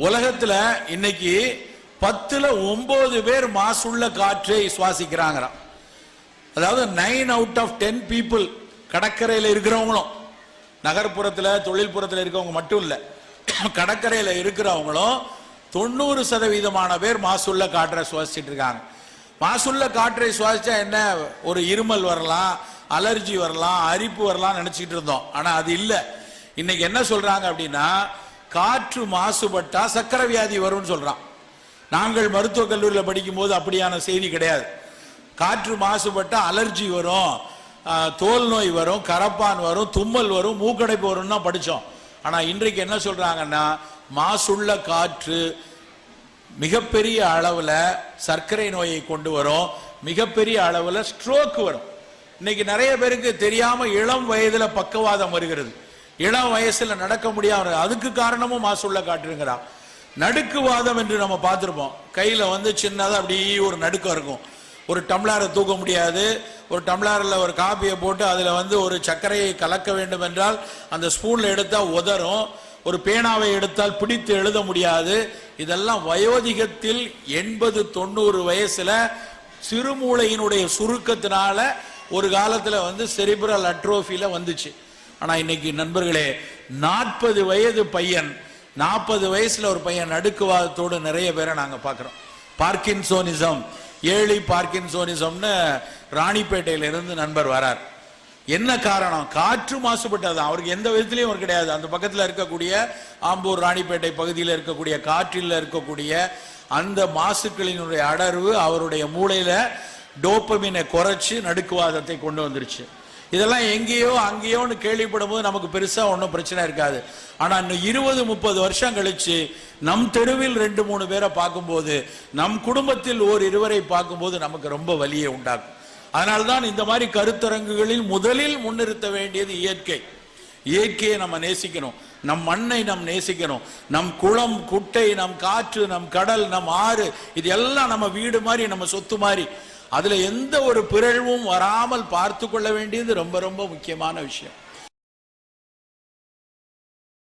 உலகத்துல இன்னைக்கு பத்துல ஒன்பது பேர் மாசுள்ள காற்றை சுவாசிக்கிறாங்க அதாவது nine out of ten people கடற்கரையில் இருக்கிறவங்களும் நகர்ப்புறத்தில் தொழில்புறத்தில் இருக்கவங்க மட்டும் இல்லை கடற்கரையில் இருக்கிறவங்களும் தொண்ணூறு சதவீதமான பேர் மாசுள்ள காற்றை சுவாசிச்சுட்டு இருக்காங்க. மாசுள்ள காற்றை சுவாசிச்சா என்ன? ஒரு இருமல் வரலாம் அலர்ஜி வரலாம் அரிப்பு வரலாம் நினச்சிக்கிட்டு இருந்தோம். ஆனால் அது இல்லை. இன்னைக்கு என்ன சொல்கிறாங்க அப்படின்னா காற்று மாசுபட்டா சக்கர வியாதி வரும்னு சொல்றான். நாங்கள் மருத்துவக் கல்லூரியில் படிக்கும் போது அப்படியான செய்தி கிடையாது. காற்று மாசுபட்டா அலர்ஜி வரும் தோல் நோய் வரும் கரப்பான் வரும் தும்மல் வரும் மூக்கடைப்பு வரும்னு தான் ஆனால் இன்றைக்கு என்ன சொல்றாங்கன்னா மாசுள்ள காற்று மிகப்பெரிய அளவில் சர்க்கரை நோயை கொண்டு வரும் மிகப்பெரிய அளவில் ஸ்ட்ரோக் வரும். இன்னைக்கு நிறைய பேருக்கு தெரியாமல் இளம் வயதில் பக்கவாதம் வருகிறது. இளம் வயசுல நடக்க முடியாம அதுக்கு காரணமும் மாசுள்ள காற்றுங்கிறான் நடுக்குவாதம் என்று நம்ம பார்த்துருப்போம். கையில வந்து சின்னதா அப்படியே ஒரு நடுக்கம் இருக்கும். ஒரு டம்ளாரை தூக்க முடியாது. ஒரு டம்ளாரில் ஒரு காப்பியை போட்டு அதில் வந்து ஒரு சர்க்கரையை கலக்க வேண்டும் என்றால் அந்த ஸ்பூனில் எடுத்தால் உதறும். ஒரு பேனாவை எடுத்தால் பிடித்து எழுத முடியாது. இதெல்லாம் வயோதிகத்தில் எண்பது தொண்ணூறு வயசுல சிறுமூளையினுடைய சுருக்கத்தினால ஒரு காலத்தில் வந்து செரிபுரல் அட்ரோஃபியில் வந்துச்சு. ஆனா இன்னைக்கு நண்பர்களே நாற்பது வயது பையன் நாற்பது வயசுல ஒரு பையன் நடுக்குவாதத்தோடு நிறைய பேரை நாங்க பார்க்கிறோம். பார்க்கின்சோனிசம் ஏழி பார்க்கின்சோனிசம்னு ராணிப்பேட்டையில இருந்து நண்பர் வரார். என்ன காரணம்? காற்று மாசுபட்டது அவருக்கு எந்த விதத்திலையும் அவர் கிடையாது. அந்த பக்கத்துல இருக்கக்கூடிய ஆம்பூர் ராணிப்பேட்டை பகுதியில் இருக்கக்கூடிய காற்றில் இருக்கக்கூடிய அந்த மாசுக்களினுடைய அடர்வு அவருடைய மூளையில டோப்பமினை குறைச்சு நடுக்குவாதத்தை கொண்டு வந்துருச்சு. இதெல்லாம் எங்கேயோ அங்கேயோன்னு கேள்விப்படும் போது நமக்கு பெருசா ஒன்றும் பிரச்சனை இருக்காது. ஆனா இன்னும் இருபது முப்பது வருஷம் கழிச்சு நம் தெருவில் ரெண்டு மூணு பேரை பார்க்கும்போது நம் குடும்பத்தில் ஓர் இருவரை பார்க்கும்போது நமக்கு ரொம்ப வலியை உண்டாக்கும். அதனால்தான் இந்த மாதிரி கருத்தரங்குகளில் முதலில் முன்னிறுத்த வேண்டியது இயற்கை. இயற்கையை நம்ம நேசிக்கணும். நம் மண்ணை நாம் நேசிக்கணும். நம் குளம் குட்டை நம் காற்று நம் கடல் நம் ஆறு இது எல்லாம் நம்ம வீடு மாதிரி நம்ம சொத்து மாதிரி. அதுல எந்த ஒரு பிறழ்வும் வராமல் பார்த்து கொள்ள வேண்டியது ரொம்ப ரொம்ப முக்கியமான விஷயம்.